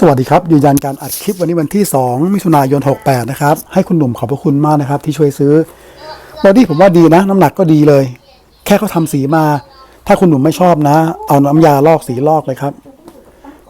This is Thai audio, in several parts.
สวัสดีครับ ยืนยันการอัดคลิปวันนี้วันที่ 2 มิถุนายน 68 นะครับ ให้คุณหนุ่มขอบพระคุณมากนะครับ ที่ช่วยซื้อบอดี้ผมว่าดีนะ น้ำหนักก็ดีเลย แค่เขาทำสีมา ถ้าคุณหนุ่มไม่ชอบนะ เอาน้ำยาลอกสีลอกเลยครับ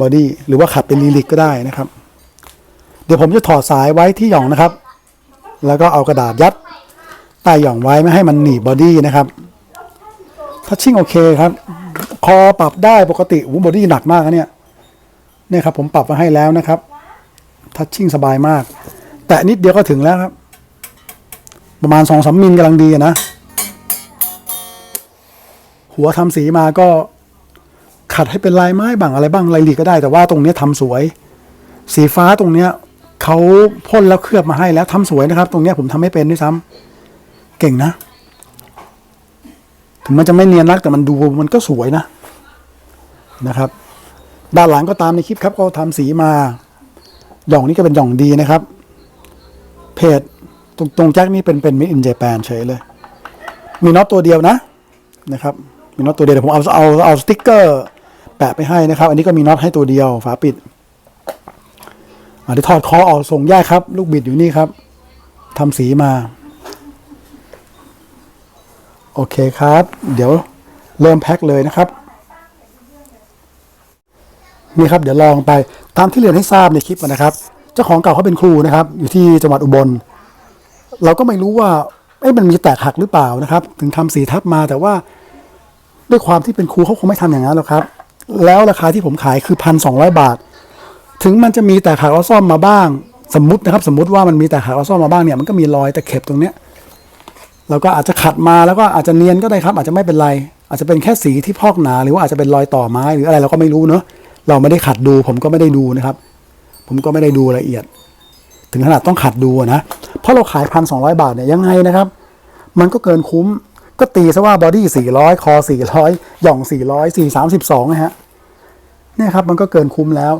บอดี้หรือว่าขัดเป็นลีลิกก็ได้นะครับ เดี๋ยวผมจะถอดสายไว้ที่หย่องนะครับ แล้วก็เอากระดาษยัดใต้หย่องไว้ไม่ให้มันหนีบบอดี้นะครับทัชชิ่งโอเคครับ คอปรับได้ปกติโอ้บอดี้หนักมากนะเนี่ย เนี่ยครับผมปรับมาให้แล้วนะครับ ทัชชิ่งสบายมาก แต่นิดเดียวก็ถึงแล้วครับ ประมาณสองสามมิลกำลังดีนะ หัวทำสีมาก็ขัดให้เป็นลายไม้บ้างอะไรบ้างลายหลีกก็ได้ แต่ว่าตรงนี้ทำสวย สีฟ้าตรงเนี้ยเขาพ่นแล้วเคลือบมาให้แล้วทำสวยนะครับ ตรงนี้ผมทำไม่เป็นด้วยซ้ำเก่งนะ ถึงมันจะไม่เนียนนักแต่มันดูมันก็สวยนะนะครับ ด้านหลังก็ตามในคลิปครับก็ทำสีมาหย่องนี้ก็เป็นหย่องดีนะครับ เพจตรงตรงแจ็คนี่เป็นเป็นมิอินเจแปนเฉยเลย มีน็อตตัวเดียวนะนะครับ มีน็อตตัวเดียวเดี๋ยวผมเอาเอาเอาสติ๊กเกอร์ แปะไปให้นะครับ อันนี้ก็มีน็อตให้ตัวเดียวฝาปิดอะเดี๋ยวถอดคอออกส่งแยกครับ ลูกบิดอยู่นี่ครับทำสีมา โอเคครับ เดี๋ยวเริ่มแพ็คเลยนะครับ นี่ครับเดี๋ยวลองไปตามที่เรียนให้ทราบในคลิปนะครับ เจ้าของเก่าเขาเป็นครูนะครับ อยู่ที่จังหวัดอุบล เราก็ไม่รู้ว่าเอ๊ะมันมีแตกหักหรือเปล่านะครับ ถึงทำสีทับมาแต่ว่า ด้วยความที่เป็นครูเขาคงไม่ทำอย่างนั้นหรอกครับ แล้วราคาที่ผมขายคือพันสองบาท ถึงมันจะมีแตกหักเอาซ่อมมาบ้าง สมมตินะครับ สมมติว่ามันมีแตกหักเอาซ่อมมาบ้างเนี่ยมันก็มีรอยตะเข็บตรงเนี้ยเราก็อาจจะขัดมาแล้วก็อาจจะเนียนก็ได้ครับ อาจจะไม่เป็นไร อาจจะเป็นแค่สีที่พอกหนา หรือว่าอาจจะเป็นรอยต่อไม้หรืออะไรเราก็ไม่รู้เนอะ เราไม่ได้ขัดดู ผมก็ไม่ได้ดูนะครับ ผมก็ไม่ได้ดูละเอียด ถึงขนาดต้องขัดดูนะเพราะเราขายพันสองบาทเนี่ยยังไงนะครับ มันก็เกินคุ้มก็ตีซะว่าบอดี้สี่ร้อยคอสี่ร้อยหย่องสี่ร้อยสี่สามสิบสองนะฮะเนี่ยครับ มันก็เกินคุ้มแล้ว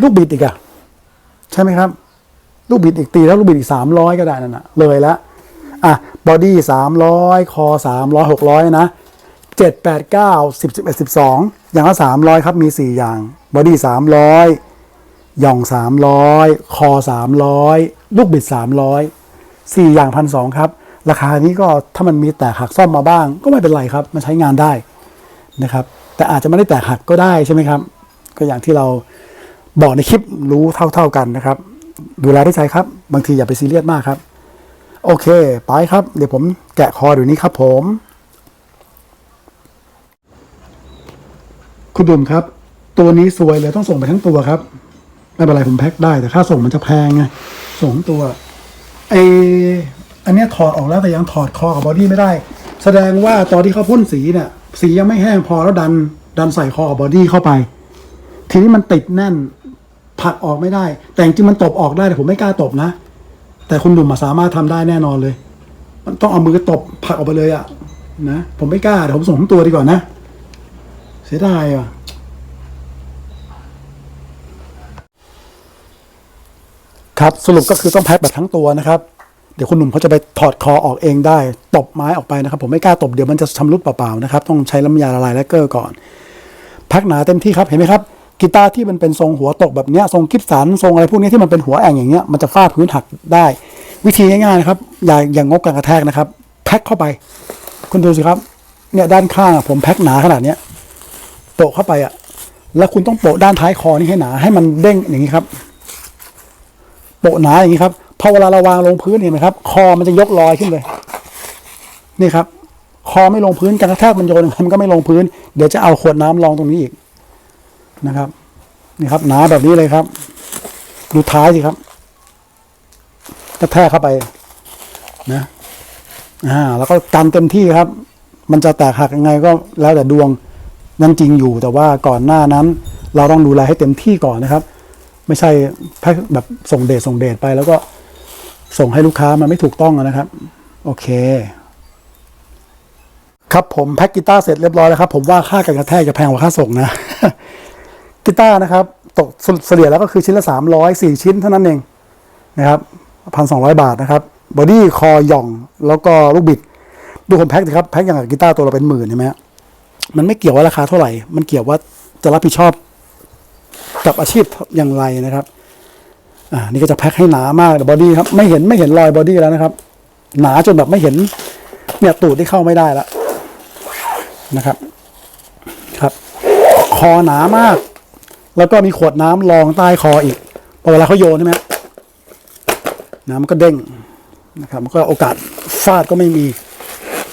ลูกบิดอีกอะใช่ไหมครับ ลูกบิดอีกตีแล้วลูกบิดอีกสามร้อยก็ได้นั่นนะเลยละอะบอดี้สามร้อยคอสามร้อยหกร้อยนะ เจ็ดแปดเก้าสิบสิบเอ็ดสิบสองอย่างละสามร้อยครับ มีสี่อย่างบอดี้สามร้อยหย่องสามร้อยคอสามร้อยลูกบิดสามร้อยสี่อย่างพันสองครับ ราคานี้ก็ถ้ามันมีแตกหักซ่อมมาบ้าง ก็ไม่เป็นไรครับ มันใช้งานได้นะครับ แต่อาจจะไม่ได้แตกหักก็ได้ใช่ไหมครับ ก็อย่างที่เราบอกในคลิปรู้เท่า ๆกันนะครับ ดูแลด้วยใจครับ บางทีอย่าไปซีเรียสมากครับ โอเค ไปครับ เดี๋ยวผมแกะคอเดี๋ยวนี้ครับผม คุณดุมครับ ตัวนี้สวยเลยต้องส่งไปทั้งตัวครับ ไม่เป็นไรผมแพ็คได้แต่ค่าส่งมันจะแพงไงส่งตัวไออันเนี้ยถอดออกแล้วแต่ยังถอดคอกับบอดี้ไม่ได้ แสดงว่าตอนที่เขาพ่นสีเนี่ย สียังไม่แห้งพอแล้วดัน ดันใส่คอกับบอดี้เข้าไป ทีนี้มันติดแน่นผลักออกไม่ได้ แต่จริงมันตบออกได้แต่ผมไม่กล้าตบนะ แต่คุณหนุ่มมาสามารถทำได้แน่นอนเลย มันต้องเอามือตบผลักออกไปเลยอะนะผมไม่กล้าเดี๋ยวผมส่งทั้งตัวดีกว่านะ เสียดายอะครับสรุปก็คือต้องแพ็คแบบทั้งตัวนะครับ เดี๋ยวคุณหนุ่มเขาจะไปถอดคอออกเองได้ ตบไม้ออกไปนะครับ ผมไม่กล้าตบเดี๋ยวมันจะชำรุดเปล่าๆนะครับ ต้องใช้น้ำยาละลายแลกเกอร์ก่อนแพ็คหนาเต็มที่ครับเห็นไหมครับกีตาร์ที่มันเป็นทรงหัวตกแบบเนี้ยทรงกิฟสันทรงอะไรพวกนี้ที่มันเป็นหัวแอ่งอย่างเงี้ยมันจะฟาดพื้นหักได้ วิธีง่ายๆนะครับ อย่าอย่างงกการกระแทกนะครับแพ็คเข้าไป คุณดูสิครับเนี่ยด้านข้างผมแพ็คหนาขนาดเนี้ย โปะเข้าไปอะแล้วคุณต้องโปะด้านท้ายคอนี่ให้หนา ให้มันเด้งอย่างนี้ครับ โปะหนาอย่างนี้ครับพอเวลาเราวางลงพื้นเห็นไหมครับ คอมันจะยกลอยขึ้นเลย นี่ครับ คอไม่ลงพื้นการกระแทกมันโยนมันก็ไม่ลงพื้น เดี๋ยวจะเอาขวดน้ำรองตรงนี้อีกนะครับ นี่ครับ หนาแบบนี้เลยครับ ดูท้ายสิครับกระแทกเข้าไป นะอ่าแล้วก็กันเต็มที่ครับ มันจะแตกหักยังไงก็แล้วแต่ดวง นั่นจริงอยู่แต่ว่าก่อนหน้านั้น เราต้องดูแลให้เต็มที่ก่อนนะครับ ไม่ใช่แพ็คแบบส่งเดชส่งเดชไป แล้วก็ส่งให้ลูกค้ามันไม่ถูกต้องนะครับ โอเค ครับผมแพ็คกีตาร์เสร็จเรียบร้อยแล้วครับ ผมว่าค่าการกระแทกจะแพงกว่าค่าส่งนะกีตาร์นะครับตกเฉลี่ยแล้วก็คือชิ้นละสามร้อยสี่ชิ้นเท่านั้นเองนะครับพันสองร้อยบาทนะครับบอดี้คอหย่องแล้วก็ลูกบิด ดูผมแพ็คสิครับ แพ็คอย่างกับกีตาร์ตัวเราเป็นหมื่นใช่ไหมฮะ มันไม่เกี่ยวว่าราคาเท่าไหร่ มันเกี่ยวว่าจะรับผิดชอบกับอาชีพอย่างไรนะครับ อ่า นี่ก็จะแพ็คให้หนามากบอดี้ครับ ไม่เห็นไม่เห็นรอยบอดี้แล้วนะครับ หนาจนแบบไม่เห็น เนี่ยตูดที่เข้าไม่ได้แล้วนะครับ ครับ คอหนามาก แล้วก็มีขวดน้ำรองใต้คออีกพอเวลาเขาโยนใช่ไหมน้ำมันก็เด้งนะครับ มันก็โอกาสฟาดก็ไม่มี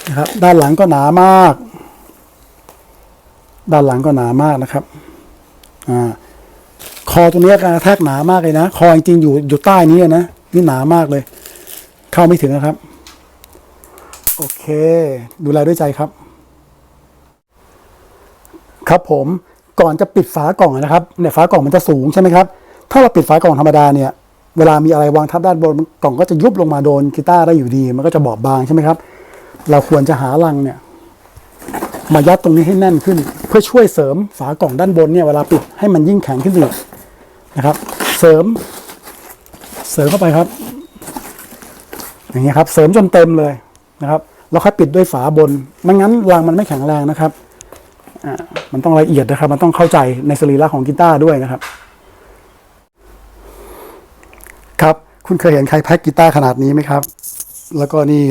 นะครับ ด้านหลังก็หนามาก ด้านหลังก็หนามากนะครับอ่าคอตรงนี้ยกระแทกหนามากเลยนะ คอจริงๆอยู่อยู่ใต้นี้นะนี่หนามากเลย เข้าไม่ถึงนะครับ โอเค ดูแลด้วยใจครับ ครับผมก่อนจะปิดฝากล่องนะครับเนี่ยฝากล่องมันจะสูงใช่ไหมครับ ถ้าเราปิดฝากล่องธรรมดาเนี่ย เวลามีอะไรวางทับด้านบนกล่องก็จะยุบลงมาโดนกีตาร์ได้อยู่ดี มันก็จะบอบบางใช่ไหมครับ เราควรจะหาลังเนี่ย มายัดตรงนี้ให้แน่นขึ้น เพื่อช่วยเสริมฝากล่องด้านบนเนี่ยเวลาปิดให้มันยิ่งแข็งขึ้นอีกนะครับ เสริม เสริมเข้าไปครับ อย่างเงี้ยครับ เสริมจนเต็มเลยนะครับแล้วค่อยปิดด้วยฝาบนไม่งั้นรังมันไม่แข็งแรงนะครับอ่ามันต้องละเอียดนะครับ มันต้องเข้าใจในสรีระของกีตาร์ด้วยนะครับ ครับ คุณเคยเห็นใครแพ็กกีตาร์ขนาดนี้ไหมครับ แล้วก็นี่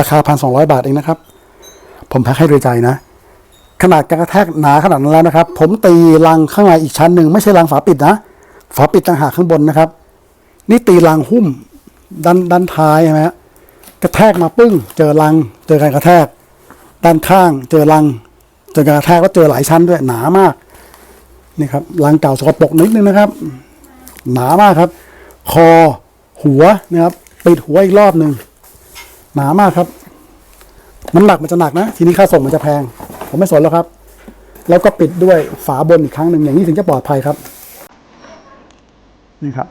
ราคาพันสองร้อยบาทเองนะครับ ผมแพ็กให้โดยใจนะ ขนาดการกระแทกหนาขนาดนั้นแล้วนะครับ ผมตีรังข้างในอีกชั้นหนึ่งไม่ใช่รังฝาปิดนะ ฝาปิดต่างหากข้างบนนะครับ นี่ตีรังหุ้มด้านด้านท้ายใช่ไหมฮะกระแทกมาปึ้ง เจอรัง เจอการกระแทก ด้านข้าง เจอรัง เจอการกระแทกแล้วเจอหลายชั้นด้วยหนามากนี่ครับรังเก่าสกปรกนิดนึงนะครับ หนามากครับ คอหัวนะครับปิดหัวอีกรอบหนึ่งหนามากครับน้ำหนักมันจะหนักนะ ทีนี้ค่าส่งมันจะแพง ผมไม่สนแล้วครับ แล้วก็ปิดด้วยฝาบนอีกครั้งหนึ่งอย่างนี้ถึงจะปลอดภัยครับนี่ครับ